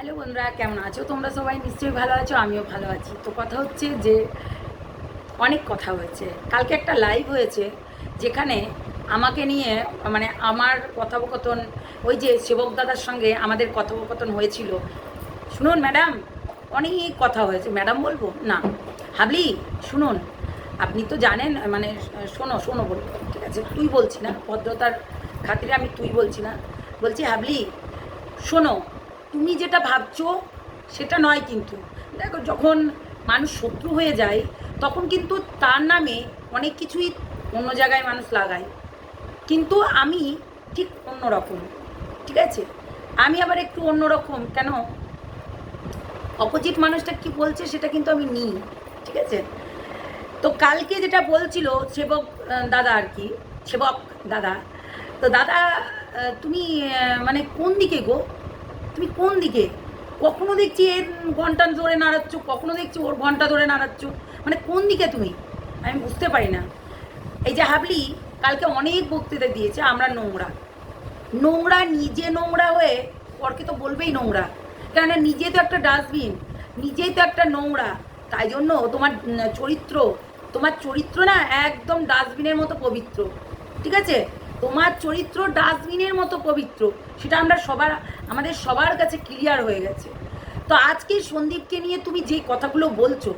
Hello বন্ধুরা, কেমন আছো? তোমরা সবাই নিশ্চয়ই ভালো আছো, আমিও ভালো আছি। তো কথা হচ্ছে যে, অনেক কথা হয়েছে কালকে একটা লাইভ হয়েছে, যেখানে আমাকে নিয়ে মানে আমার কথোপকথন, ওই যে সেবক দাদার সঙ্গে আমাদের কথোপকথন হয়েছিল। শুনুন ম্যাডাম অনেক কথা হয়েছে। ম্যাডাম বলব? না। হাবলি, শুনুন। আপনি তো জানেন মানে শোনো শোনো বলব, ঠিক আছে? তুই বলছি না, ভদ্রতার খাতিরে আমি তুই বলছি না। বলছি, হাবলি, শোনো তুমি যেটা ভাবছ, সেটা নয় কিন্তু। দেখো, যখন মানুষ শত্রু হয়ে যায়, তখন কিন্তু তার নামে অনেক কিছুই অন্য জায়গায় মানুষ লাগায়। কিন্তু আমি ঠিক অন্যরকম, ঠিক আছে? আমি আবার একটু অন্যরকম, কেন? অপোজিট মানুষটা কি বলছে, সেটা কিন্তু আমি নিই, ঠিক আছে? তো কালকে যেটা বলছিল সেবক দাদা আর কি, সেবক দাদা, তো দাদা তুমি মানে কোন দিকে গো? তুমি কোন দিকে? কখনো দেখছি এর ঘণ্টা ধরে নাড়াচ্ছ, কখনো দেখছি ওর ঘণ্টা ধরে নাড়াচ্ছ। মানে কোন দিকে তুমি? আমি বুঝতে পারি না। এই যে হাবলি, কালকে অনেক বক্তৃতা দিয়েছে আমরা নোংরা। নোংরা, নিজে নোংরা হয়ে, পরকে তো বলবেই নোংরা। কেননা নিজে তো একটা ডাস্টবিন নিজেই তো একটা নোংরা। তাই জন্য তোমার চরিত্র তোমার চরিত্র না একদম ডাস্টবিনের মতো পবিত্র। ঠিক আছে? তোমার চরিত্র ডাস্টবিনের মতো পবিত্র, সেটা আমরা সবার, আমাদের সবার কাছে ক্লিয়ার হয়ে গেছে। তো আজকে সন্দীপকে নিয়ে তুমি যে কথাগুলো বলছো,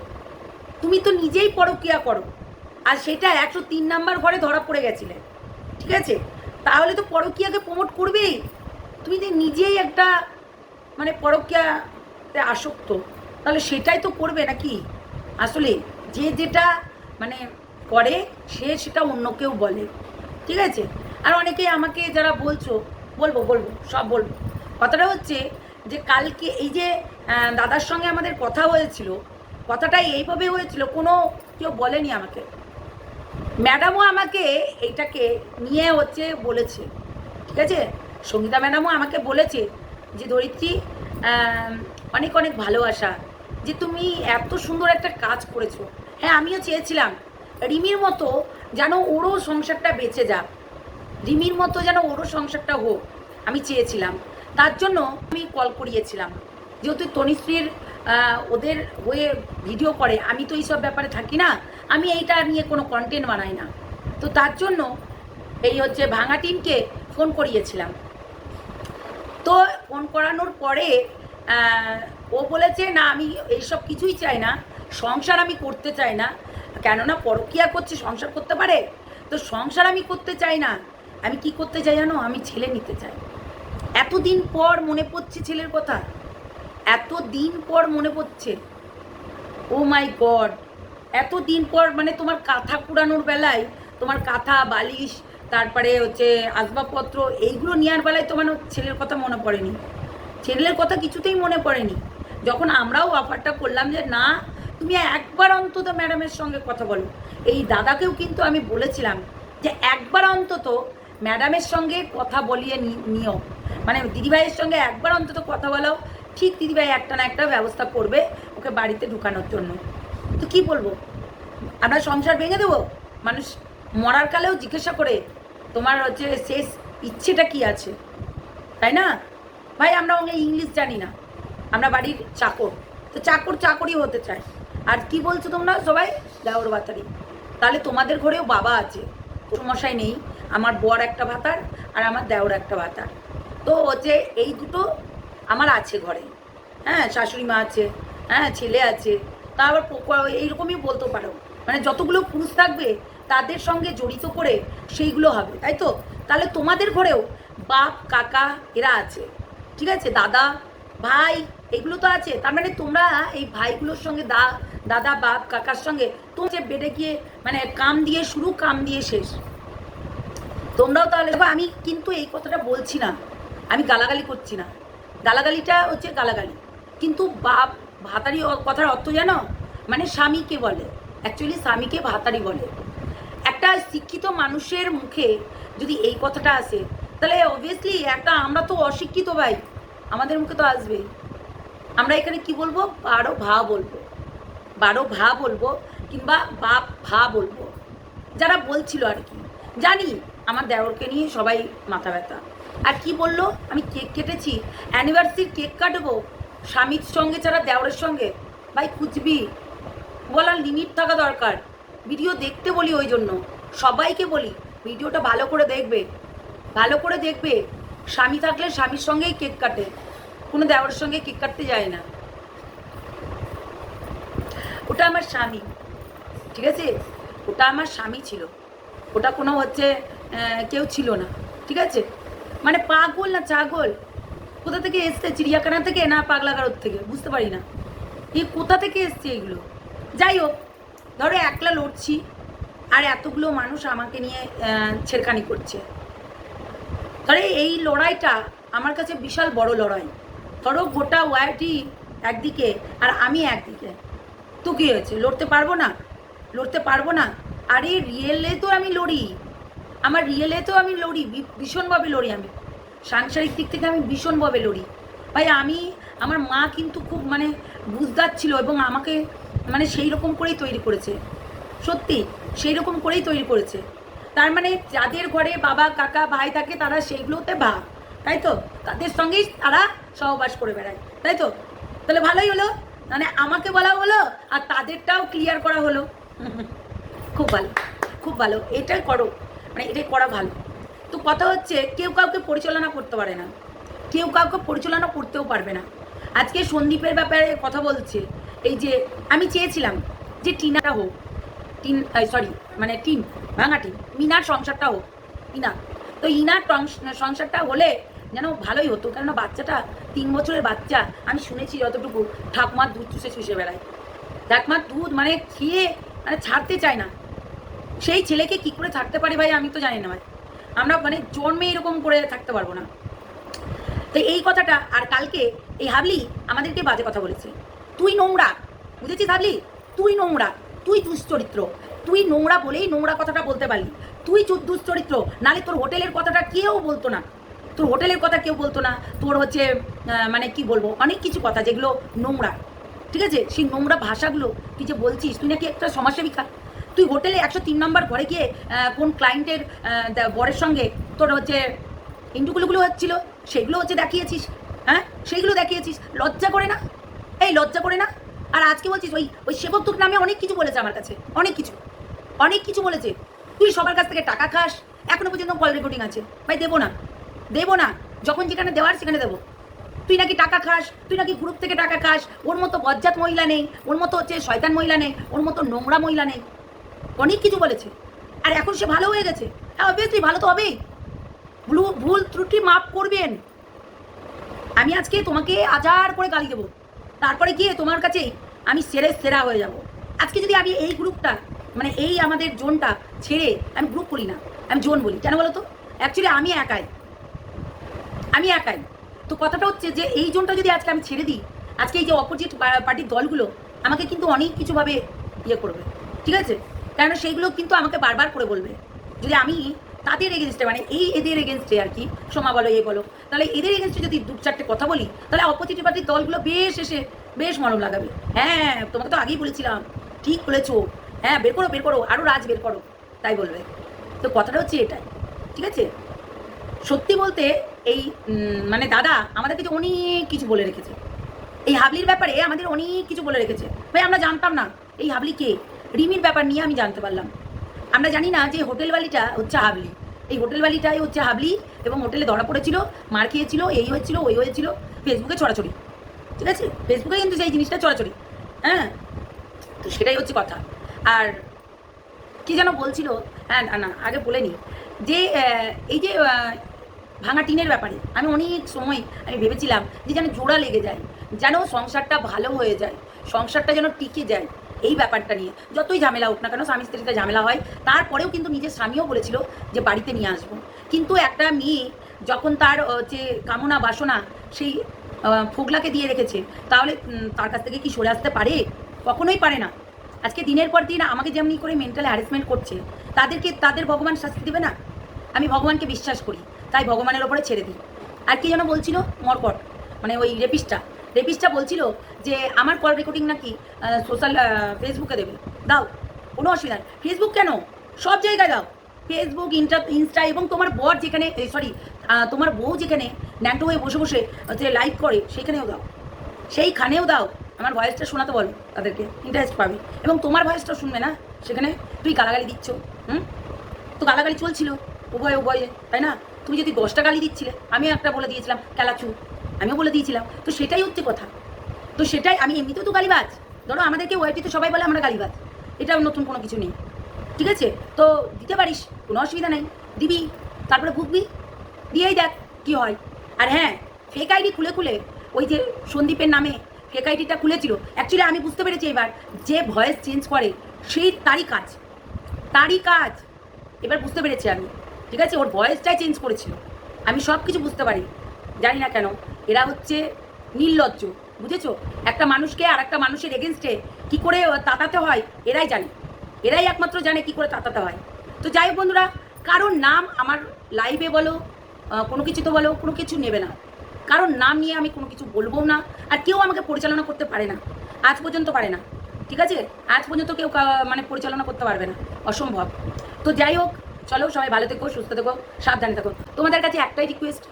তুমি তো নিজেই পরকিয়া করো। আর সেটা একশো তিন নাম্বার ঘরে ধরা পড়ে গেছিলে। ঠিক আছে? তাহলে তো পরকিয়াকে প্রমোট করবেই। তুমি যে নিজেই একটা মানে পরকিয়াতে আসক্ত, তাহলে সেটাই তো করবে নাকি? আসলে যে যেটা মানে করে, সে সেটা অন্য কেউ বলে। ঠিক আছে? আর অনেকেই আমাকে যারা বলছো, বলব বলব, সব বলব। কথাটা হচ্ছে যে কালকে এই যে দাদার সঙ্গে আমাদের কথা হয়েছিল, কথাটা এইভাবে হয়েছিল, কোনো কেউ বলেনি আমাকে। ম্যাডামও আমাকে এইটাকে নিয়ে হচ্ছে বলেছে, ঠিক আছে? সঙ্গীতা ম্যাডামও আমাকে বলেছে যে ধরিত্রী অনেক অনেক ভালোবাসা, যে তুমি এত সুন্দর একটা কাজ করেছ। হ্যাঁ আমিও চেয়েছিলাম, রিমির মতো যেন ওরও সংসারটা বেঁচে যাক। রিমির মতো যেন ওরও সংসারটা হোক, আমি চেয়েছিলাম। তার জন্য আমি কল করিয়েছিলাম। যেহেতু তনিশ্রীর ওদের হয়ে ভিডিও করে, আমি তো এইসব ব্যাপারে থাকি না, আমি এইটা নিয়ে কোনো কন্টেন্ট বানাই না। তো তার জন্য এই হচ্ছে ভাঙা টিমকে ফোন করিয়েছিলাম। তো ফোন করানোর পরে ও বলেছে, না, আমি এইসব কিছুই চাই না। সংসার আমি করতে চাই না। কেননা পরকিয়া করছে, সংসার করতে পারে? তো সংসার আমি করতে চাই না। আমি কি করতে চাই জানো? আমি ছেলে নিতে চাই। এতদিন পর মনে পড়ছে ছেলের কথা? এত দিন পর মনে পড়ছে? Oh my god! এত দিন পর মানে তোমার কাঁথা কুড়ানোর বেলায়, তোমার কাঁথা, বালিশ, তারপরে হচ্ছে আসবাবপত্র, এইগুলো নেওয়ার বেলায় তোমার ছেলের কথা মনে পড়েনি। ছেলের কথা কিছুতেই মনে পড়েনি। যখন আমরাও অফারটা করলাম যে, না, তুমি একবার অন্তত ম্যাডামের সঙ্গে কথা বলো। এই দাদাকেও কিন্তু আমি বলেছিলাম যে, একবার অন্তত ম্যাডামের সঙ্গে কথা বলিয়ে নিও। মানে দিদিভাইয়ের সঙ্গে একবার অন্তত কথা বলাও। ঠিক দিদিভাই একটা না একটা ব্যবস্থা করবে ওকে বাড়িতে ঢুকানোর জন্য। তো কি বলব? আমরা সংসার ভেঙে দেবো? মানুষ মরার কালেও জিজ্ঞাসা করে, তোমার হচ্ছে শেষ ইচ্ছেটা কি আছে? তাই না? ভাই, আমরা ওকে ইংলিশ জানি না। আমরা বাড়ির চাকর। তো চাকর চাকরই হতে চায়। আর কি বলছো তোমরা সবাই? দেওর বাতারি। তাহলে তোমাদের ঘরেও বাবা আছে। মশাই নেই। আমার বর একটা ভাতার আর আমার দেওর একটা ভাতার। তো হচ্ছে এই দুটো আমার আছে ঘরে। হ্যাঁ শাশুড়ি মা আছে হ্যাঁ ছেলে আছে। তা আবার এইরকমই বলতে পারো। মানে যতগুলো পুরুষ থাকবে, তাদের সঙ্গে জড়িত করে সেইগুলো হবে, তাই তো? তাহলে তোমাদের ঘরেও বাপ, কাকা এরা আছে। ঠিক আছে? দাদা, ভাই, এগুলো তো আছে। তার মানে তোমরা এই ভাইগুলোর সঙ্গে, দা, দাদা, বাপ, কাকার সঙ্গে তো যে বেডে গিয়ে মানে কাম দিয়ে শুরু, কাম দিয়ে শেষ। তোমরাও তাহলে দেখো, আমি কিন্তু এই কথাটা বলছি না। আমি গালাগালি করছি না। গালাগালিটা হচ্ছে গালাগালি। কিন্তু বাপ ভাতারি কথার অর্থ জানো? মানে স্বামীকে বলে। অ্যাকচুয়ালি স্বামীকে ভাতারি বলে। একটা শিক্ষিত মানুষের মুখে যদি এই কথাটা আসে তাহলে অবভিয়াসলি একটা আমরা তো অশিক্ষিত ভাই। আমাদের মুখে তো আসবে আমরা এখানে কি বলব? বারো ভা বলব। বারো ভা বলব কিংবা বাপ ভা বলব। যারা বলছিল আর কি। জানি আমার দেওরকে নিয়ে সবাই মাথা ব্যথা। আর কি বলল? আমি কেক কেটেছি অ্যানিভার্সারির কেক কাটবো, স্বামীর সঙ্গে ছাড়া দেওরের সঙ্গে? ভাই, খুঁজবি? বলার লিমিট থাকা দরকার। ভিডিও দেখতে বলি ওই জন্য। সবাইকে বলি ভিডিওটা ভালো করে দেখবে। ভালো করে দেখবে, স্বামী থাকলে স্বামীর সঙ্গেই কেক কাটে। কোনো দেওরের সঙ্গে কেক কাটতে যায় না। ওটা আমার স্বামী। ঠিক আছে? ওটা আমার স্বামী ছিল। ওটা কোনো হচ্ছে কেউ ছিল না, ঠিক আছে? মানে পাগল না ছাগল কোথা থেকে এসছে? চিড়িয়াখানা থেকে না পাগলাগারোর থেকে? বুঝতে পারি না। এই কোথা থেকে এসছে এগুলো? যাই হোক, ধরো একলা লড়ছি, আর এতগুলো মানুষ আমাকে নিয়ে ছেড়খানি করছে। ধরে এই লড়াইটা আমার কাছে বিশাল বড় লড়াই। ধরো গোটা ওয়াইটি একদিকে, আর আমি একদিকে। তো কী হয়েছে? লড়তে পারব না? লড়তে পারব না? আরে রিয়েলে তো আমি লড়ি। আমার রিয়েলে তো আমি লড়ি ভীষণভাবে লড়ি আমি। সাংসারিক দিক থেকে আমি ভীষণভাবে লড়ি। ভাই, আমি, আমার মা কিন্তু খুব মানে বুঝদার ছিল এবং আমাকে মানে সেই রকম করেই তৈরি করেছে। সত্যি সেই রকম করেই তৈরি করেছে। তার মানে যাদের ঘরে বাবা, কাকা, ভাই থাকে তারা সেইগুলোতে ভা তাই তো? তাদের সঙ্গেই তারা সহবাস করে বেড়ায়, তাই তো? তাহলে ভালোই হলো। মানে আমাকে বলা হলো আর তাদেরটাও ক্লিয়ার করা হলো। খুব ভালো খুব ভালো। এটাই করো। মানে এটাই করা ভালো। তো কথা হচ্ছে, কেউ কাউকে পরিচালনা করতে পারে না। কেউ কাউকে পরিচালনা করতেও পারবে না। আজকে সন্দীপের ব্যাপারে কথা বলছে, এই যে আমি চেয়েছিলাম যে টিনাটা হোক, টিন সরি মানে টিন, ভাঙা টিন, মিনার সংসারটা হোক ইনা তো ইনার সংসারটা হলে যেন ভালোই হতো, কেননা বাচ্চাটা, তিন বছরের বাচ্চা, আমি শুনেছি যতটুকু, ঠাকুমার দুধ চুষে চুষে বেড়ায়। ঠাকুমার দুধ মানে খেয়ে মানে ছাড়তে চায় না। সেই ছেলেকে কি করে থাকতে পারে ভাই আমি তো জানি না ভাই। আমরা মানে জন্মে এরকম করে থাকতে পারব না। তো এই কথাটা, আর কালকে এই হাবলি আমাদেরকে বাজে কথা বলেছে। তুই নোংরা, বুঝেছিস হাবলি? তুই নোংরা, তুই দুশ্চরিত্র। তুই নোংরা বলেই নোংরা কথাটা বলতে পারলি। তুই দুশ্চরিত্র, নালে তোর হোটেলের কথাটা কেউ বলতো না। তোর হোটেলের কথা কেউ বলতো না। তোর হচ্ছে মানে কি বলব, অনেক কিছু কথা যেগুলো নোংরা। ঠিক আছে? সেই নোংরা ভাষাগুলো তুই যে বলছিস, তুই নাকি একটা সমাজসেবিকা? তুই হোটেলে একশো তিন নম্বর ঘরে গিয়ে কোন ক্লায়েন্টের বরের সঙ্গে তোর হচ্ছে ইন্টুগুলোগুলো হচ্ছিল, সেগুলো হচ্ছে দেখিয়েছিস হ্যাঁ? সেইগুলো দেখিয়েছিস। লজ্জা করে না? এই লজ্জা করে না? আর আজকে বলছিস, ওই ওই সেবক নামে অনেক কিছু বলেছে আমার কাছে, অনেক কিছু অনেক কিছু বলেছে। তুই সবার কাছ থেকে টাকা খাস, এখনও পর্যন্ত কল রেকর্ডিং আছে। ভাই, দেবো না দেবো না, যখন যেখানে দেওয়ার সেখানে দেবো। তুই নাকি টাকা খাস, তুই নাকি গ্রুপ থেকে টাকা খাস, ওর মতো বজ্জাত মহিলা নেই, ওর মতো হচ্ছে শয়তান মহিলা নেই, ওর মতো নোংরা মহিলা নেই। অনেক কিছু বলেছে। আর এখন সে ভালো হয়ে গেছে। হ্যাঁ অবভিয়াসলি ভালো তো হবেই। ভুল ভুল ত্রুটি মাফ করবেন। আমি আজকে তোমাকে আজার করে গালি দেবো। তারপরে গিয়ে তোমার কাছে আমি সেরে সেরা হয়ে যাব। আজকে যদি আমি এই গ্রুপটা মানে এই আমাদের জোনটা ছেড়ে আমি গ্রুপ করি না, আমি জোন বলি। কেন বলো তো? অ্যাকচুয়ালি আমি একাই। আমি একাই। তো কথাটা হচ্ছে যে এই জোনটা যদি আজকে আমি ছেড়ে দিই, আজকে এই যে অপোজিট পার্টির দলগুলো আমাকে কিন্তু অনেক কিছুভাবে ইয়ে করবে। ঠিক আছে? কেন সেইগুলো কিন্তু আমাকে বারবার করে বলবে। যদি আমি তাদের এগেনস্টে মানে এই এদের এগেনস্টে আর কি, সোমা বলো, এ বলো, তাহলে এদের এগেনস্টে যদি দু চারটে কথা বলি, তাহলে অপোজিট পার্টির দলগুলো বেশ এসে বেশ মরম লাগাবে। হ্যাঁ তোমাকে তো আগেই বলেছিলাম, ঠিক বলেছ। হ্যাঁ বের করো বের করো আরও রাজ বের করো, তাই বলবে। তো কথাটা হচ্ছে এটাই, ঠিক আছে? সত্যি বলতে এই মানে দাদা আমাদের কিছু অনেক কিছু বলে রেখেছে। এই হাবলির ব্যাপারে আমাদের অনেক কিছু বলে রেখেছে। ভাই, আমরা জানতাম না, এই হাবলি কে? রিমির ব্যাপার নিয়ে আমি জানতে পারলাম। আমরা জানি না যে হোটেলওয়ালিটা হচ্ছে হাবলি। এই হোটেলওয়ালিটাই হচ্ছে হাবলি এবং হোটেলে ধরা পড়েছিল মার খেয়েছিল এই হয়েছিল ওই হয়েছিল ফেসবুকে ছড়াছড়ি। ঠিক আছে? ফেসবুকে কিন্তু সেই জিনিসটা ছড়াছড়ি। হ্যাঁ? তো সেটাই হচ্ছে কথা। আর কি যেন বলছিল হ্যাঁ না, না আগে বলে নি। যে এই যে ভাঙা টিনের ব্যাপারে আমি অনেক সময় আমি ভেবেছিলাম যে যেন জোড়া লেগে যায় যেন সংসারটা ভালো হয়ে যায় সংসারটা যেন টিকে যায়। এই ব্যাপারটা নিয়ে। যতই ঝামেলা হোক না কেন, স্বামী স্ত্রীতে ঝামেলা হয়। তারপরেও কিন্তু নিজের স্বামীও বলেছিল যে বাড়িতে নিয়ে আসব। কিন্তু একটা মেয়ে যখন তার যে কামনা বাসনা সেই ফোগলাকে দিয়ে রেখেছে, তাহলে তার কাছ থেকে কি সরে আসতে পারে? কখনোই পারে না। আজকে দিনের পর দিন আমাকে যেমনি করে মেন্টাল হ্যারাসমেন্ট করছে, তাদেরকে, তাদের ভগবান শাস্তি দেবে না? আমি ভগবানকে বিশ্বাস করি, তাই ভগবানের ওপরে ছেড়ে দিই। আর কি যেন বলছিল, মরকট মানে ওই রেপিসটা রেপিসটা বলছিল যে আমার কল রেকর্ডিং নাকি সোশ্যাল ফেসবুকে দেবে। দাও, কোনো অসুবিধা নেই। ফেসবুক কেন? সব জায়গায় দাও। ফেসবুক ইনটা ইনস্টা এবং তোমার বর যেখানে সরি তোমার বউ যেখানে ন্যাংটো হয়ে বসে বসে যে লাইভ করে, সেখানেও দাও। সেইখানেও দাও। আমার ভয়েসটা শোনাতে বলো তাদেরকে। ইন্টারেস্ট পাবে। এবং তোমার ভয়েসটা শুনবে না? সেখানে তুই গালাগালি দিচ্ছ, হুম? তো গালাগালি চলছিল। উভয়, উভয়ে, তাই না? তুমি যদি দশটা গালি দিচ্ছিলে আমিও একটা বলে দিয়েছিলাম, কেলাচু। আমিও বলে দিয়েছিলাম, তো সেটাই হচ্ছে কথা। তো সেটাই, আমি এমনিতেও তো গালিবাজ। ধরো আমাদেরকে ওয়াইটিতে সবাই বলে আমরা গালিবাজ। এটা নতুন কোনো কিছু নেই। ঠিক আছে? তো দিতে পারিস, কোনো অসুবিধা নেই। দিবি, তারপরে ভুগবি, দিয়েই দেখ কি হয়। আর হ্যাঁ ফেক আইডি খুলে খুলে ওই যে সন্দীপের নামে ফেক আইডিটা খুলেছিল অ্যাকচুয়ালি আমি বুঝতে পেরেছি এবার, যে ভয়েস চেঞ্জ করে, সেই তারই কাজ। তারই কাজ। এবার বুঝতে পেরেছি আমি। ঠিক আছে? ওর ভয়েসটাই চেঞ্জ করেছিল। আমি সব কিছু বুঝতে পারি। জানি না কেন। এরা হচ্ছে নির্লজ্জ, বুঝেছ? একটা মানুষকে আর একটা মানুষের এগেনস্টে কি করে তাতাতে হয়, এরাই জানে। এরাই একমাত্র জানে কি করে তাতাতে হয়। তো যাই হোক বন্ধুরা, কারোর নাম আমার লাইভে বলো কোনো কিছু তো বলো, কোনো কিছু নেবে না। কারণ নাম নিয়ে আমি কোনো কিছু বলব না, আর কেউ আমাকে পরিচালনা করতে পারে না। আজ পর্যন্ত পারে না, ঠিক আছে? আজ পর্যন্ত কেউ মানে পরিচালনা করতে পারবে না, অসম্ভব। তো যাই হোক, চলো সবাই ভালো থেকো, সুস্থ থেকো, সাবধানে থেকো। তোমাদের কাছে একটাই রিকোয়েস্ট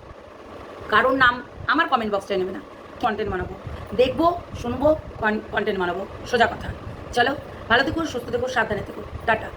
কারোর নাম আমার কমেন্ট বক্সটাই নেবে না। কন্টেন্ট বানাবো। দেখব, শুনব কন্টেন্ট বানাবো। সোজা কথা। চলো, ভালো থেকো, সুস্থ থেকো, সাবধানে থেকো। টাটা।